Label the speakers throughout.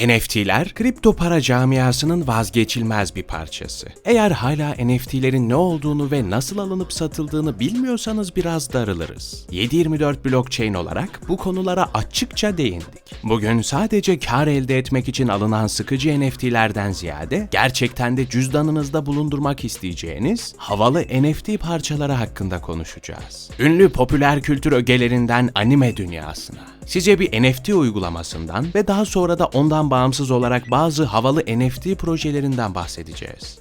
Speaker 1: NFT'ler kripto para camiasının vazgeçilmez bir parçası. Eğer hala NFT'lerin ne olduğunu ve nasıl alınıp satıldığını bilmiyorsanız biraz darılırız. 724 blockchain olarak bu konulara açıkça değindik. Bugün sadece kar elde etmek için alınan sıkıcı NFT'lerden ziyade gerçekten de cüzdanınızda bulundurmak isteyeceğiniz havalı NFT parçaları hakkında konuşacağız. Ünlü popüler kültür ögelerinden anime dünyasına, Size bir NFT uygulamasından ve daha sonra da ondan bağımsız olarak bazı havalı NFT projelerinden bahsedeceğiz.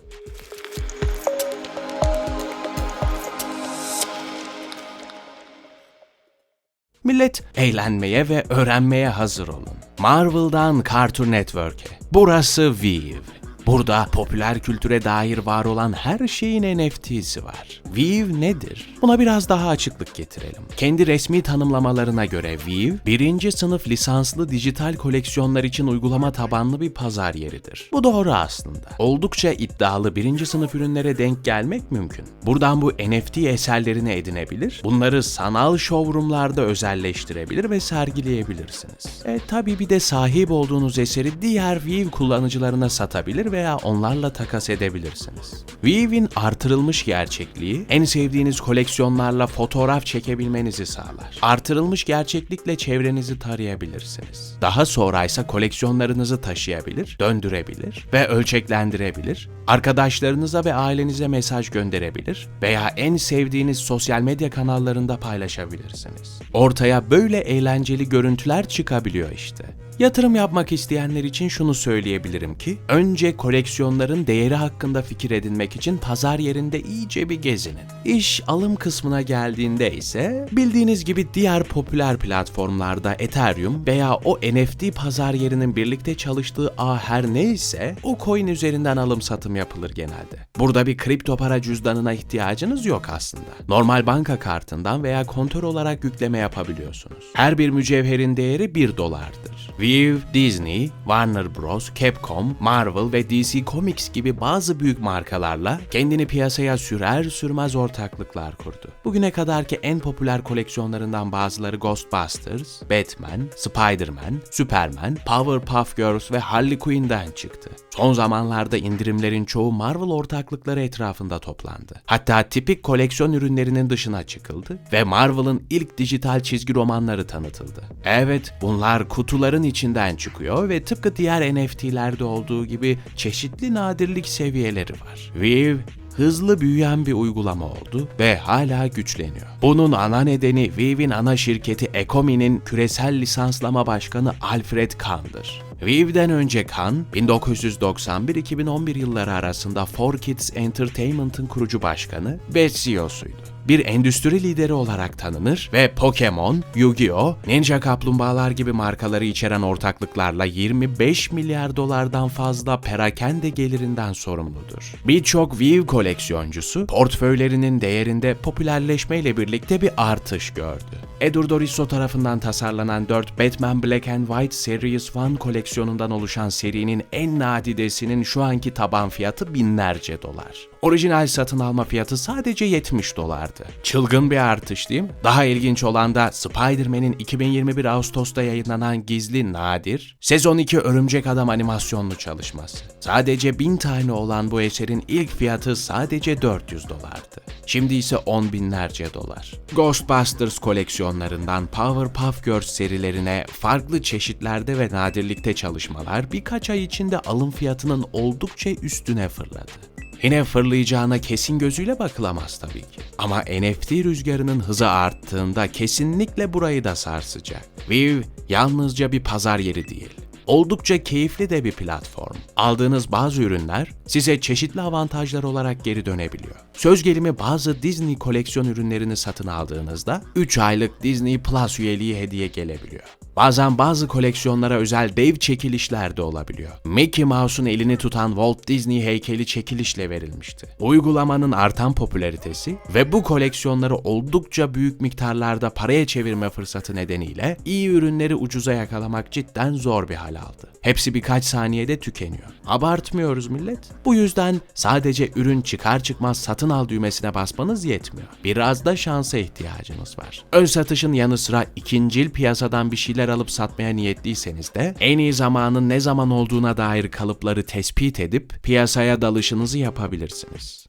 Speaker 1: Millet eğlenmeye ve öğrenmeye hazır olun. Marvel'dan Cartoon Network'e. Burası Vive. Burada popüler kültüre dair var olan her şeyin NFT'si var. Vive nedir? Buna biraz daha açıklık getirelim. Kendi resmi tanımlamalarına göre Vive, birinci sınıf lisanslı dijital koleksiyonlar için uygulama tabanlı bir pazar yeridir. Bu doğru aslında. Oldukça iddialı birinci sınıf ürünlere denk gelmek mümkün. Buradan bu NFT eserlerini edinebilir, bunları sanal showroomlarda özelleştirebilir ve sergileyebilirsiniz. E tabi bir de sahip olduğunuz eseri diğer Vive kullanıcılarına satabilir veya onlarla takas edebilirsiniz. Vive'in artırılmış gerçekliği, en sevdiğiniz koleksiyonlarla fotoğraf çekebilmenizi sağlar. Artırılmış gerçeklikle çevrenizi tarayabilirsiniz. Daha sonra ise koleksiyonlarınızı taşıyabilir, döndürebilir ve ölçeklendirebilir. Arkadaşlarınıza ve ailenize mesaj gönderebilir veya en sevdiğiniz sosyal medya kanallarında paylaşabilirsiniz. Ortaya böyle eğlenceli görüntüler çıkabiliyor işte. Yatırım yapmak isteyenler için şunu söyleyebilirim ki, önce koleksiyonların değeri hakkında fikir edinmek için pazar yerinde iyice bir gezinin. İş alım kısmına geldiğinde ise bildiğiniz gibi diğer popüler platformlarda Ethereum veya o NFT pazar yerinin birlikte çalıştığı ağ her neyse o coin üzerinden alım satım yapılır genelde. Burada bir kripto para cüzdanına ihtiyacınız yok aslında. Normal banka kartından veya kontör olarak yükleme yapabiliyorsunuz. Her bir mücevherin değeri 1 dolardır. Vive, Disney, Warner Bros, Capcom, Marvel ve DC Comics gibi bazı büyük markalarla kendini piyasaya sürer sürmez ortaklıklar kurdu. Bugüne kadarki en popüler koleksiyonlarından bazıları Ghostbusters, Batman, Spider-Man, Superman, Powerpuff Girls ve Harley Quinn'den çıktı. Son zamanlarda indirimlerin çoğu Marvel ortaklıkları etrafında toplandı. Hatta tipik koleksiyon ürünlerinin dışına çıkıldı ve Marvel'ın ilk dijital çizgi romanları tanıtıldı. Evet, bunlar kutuların içinden çıkıyor ve tıpkı diğer NFT'lerde olduğu gibi çeşitli nadirlik seviyeleri var. Vive, hızlı büyüyen bir uygulama oldu ve hala güçleniyor. Bunun ana nedeni Vive'in ana şirketi Ecomi'nin küresel lisanslama başkanı Alfred Kahn'dır. Vive'den önce Kahn, 1991-2011 yılları arasında 4Kids Entertainment'ın kurucu başkanı ve CEO'suydu bir endüstri lideri olarak tanınır ve Pokemon, Yu-Gi-Oh, Ninja Kaplumbağalar gibi markaları içeren ortaklıklarla 25 milyar dolardan fazla perakende gelirinden sorumludur. Birçok Vive koleksiyoncusu portföylerinin değerinde popülerleşmeyle birlikte bir artış gördü. Edur Doriso tarafından tasarlanan 4 Batman Black and White Series 1 koleksiyonundan oluşan serinin en nadidesinin şu anki taban fiyatı binlerce dolar. Orijinal satın alma fiyatı sadece 70 dolardı. Çılgın bir artış değil mi? Daha ilginç olan da Spider-Man'in 2021 Ağustos'ta yayınlanan gizli nadir, sezon 2 Örümcek Adam animasyonlu çalışması. Sadece 1000 tane olan bu eserin ilk fiyatı sadece 400 dolardı. Şimdi ise 10 binlerce dolar. Ghostbusters koleksiyonlarından Powerpuff Girls serilerine farklı çeşitlerde ve nadirlikte çalışmalar birkaç ay içinde alım fiyatının oldukça üstüne fırladı. Yine fırlayacağına kesin gözüyle bakılamaz tabii ki. Ama NFT rüzgarının hızı arttığında kesinlikle burayı da sarsacak. Vive yalnızca bir pazar yeri değil. Oldukça keyifli de bir platform. Aldığınız bazı ürünler size çeşitli avantajlar olarak geri dönebiliyor. Söz gelimi bazı Disney koleksiyon ürünlerini satın aldığınızda 3 aylık Disney Plus üyeliği hediye gelebiliyor. Bazen bazı koleksiyonlara özel dev çekilişler de olabiliyor. Mickey Mouse'un elini tutan Walt Disney heykeli çekilişle verilmişti. Uygulamanın artan popülaritesi ve bu koleksiyonları oldukça büyük miktarlarda paraya çevirme fırsatı nedeniyle iyi ürünleri ucuza yakalamak cidden zor bir hal aldı. Hepsi birkaç saniyede tükeniyor. Abartmıyoruz millet. Bu yüzden sadece ürün çıkar çıkmaz satın al düğmesine basmanız yetmiyor. Biraz da şansa ihtiyacınız var. Ön satışın yanı sıra ikincil piyasadan bir şeyler NFT'ler alıp satmaya niyetliyseniz de en iyi zamanın ne zaman olduğuna dair kalıpları tespit edip piyasaya dalışınızı yapabilirsiniz.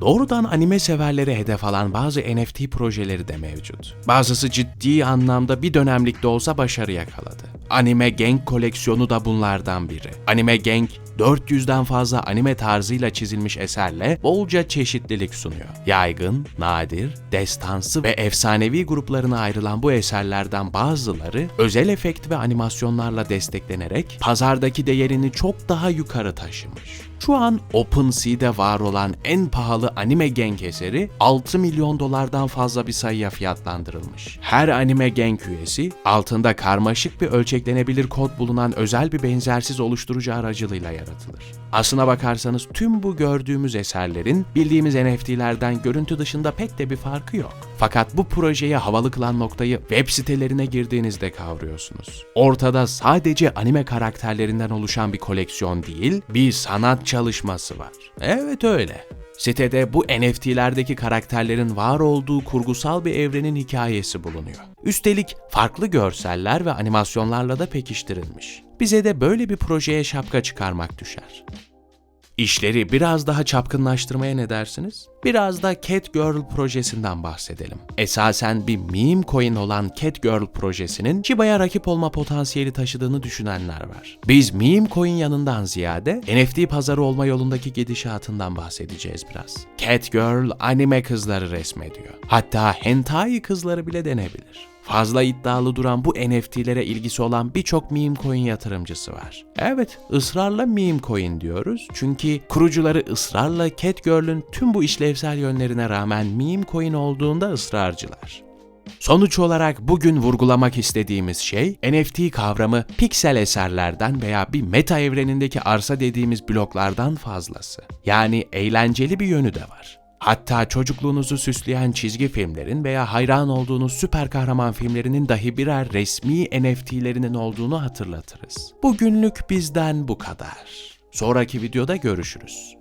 Speaker 1: Doğrudan anime severleri hedef alan bazı NFT projeleri de mevcut. Bazısı ciddi anlamda bir dönemlik de olsa başarı yakaladı. Anime Gang koleksiyonu da bunlardan biri. Anime Gang 400'den fazla anime tarzıyla çizilmiş eserle bolca çeşitlilik sunuyor. Yaygın, nadir, destansı ve efsanevi gruplarına ayrılan bu eserlerden bazıları özel efekt ve animasyonlarla desteklenerek pazardaki değerini çok daha yukarı taşımış. Şu an OpenSea'de var olan en pahalı anime gang eseri 6 milyon dolardan fazla bir sayıya fiyatlandırılmış. Her anime gang üyesi altında karmaşık bir ölçeklenebilir kod bulunan özel bir benzersiz oluşturucu aracılığıyla yaratılır. Aslına bakarsanız tüm bu gördüğümüz eserlerin bildiğimiz NFT'lerden görüntü dışında pek de bir farkı yok. Fakat bu projeye havalı kılan noktayı web sitelerine girdiğinizde kavruyorsunuz. Ortada sadece anime karakterlerinden oluşan bir koleksiyon değil, bir sanat çalışması var. Evet öyle. Sitede bu NFT'lerdeki karakterlerin var olduğu kurgusal bir evrenin hikayesi bulunuyor. Üstelik farklı görseller ve animasyonlarla da pekiştirilmiş. Bize de böyle bir projeye şapka çıkarmak düşer. İşleri biraz daha çapkınlaştırmaya ne dersiniz? Biraz da Cat Girl projesinden bahsedelim. Esasen bir meme coin olan Cat Girl projesinin Shiba'ya rakip olma potansiyeli taşıdığını düşünenler var. Biz meme coin yanından ziyade NFT pazarı olma yolundaki gidişatından bahsedeceğiz biraz. Cat Girl anime kızları resmediyor. Hatta hentai kızları bile denebilir. Fazla iddialı duran bu NFT'lere ilgisi olan birçok meme coin yatırımcısı var. Evet, ısrarla meme coin diyoruz. Çünkü kurucuları ısrarla Catgirl'ün tüm bu işlevsel yönlerine rağmen meme coin olduğunda ısrarcılar. Sonuç olarak bugün vurgulamak istediğimiz şey NFT kavramı piksel eserlerden veya bir meta evrenindeki arsa dediğimiz bloklardan fazlası. Yani eğlenceli bir yönü de var. Hatta çocukluğunuzu süsleyen çizgi filmlerin veya hayran olduğunuz süper kahraman filmlerinin dahi birer resmi NFT'lerinin olduğunu hatırlatırız. Bugünlük bizden bu kadar. Sonraki videoda görüşürüz.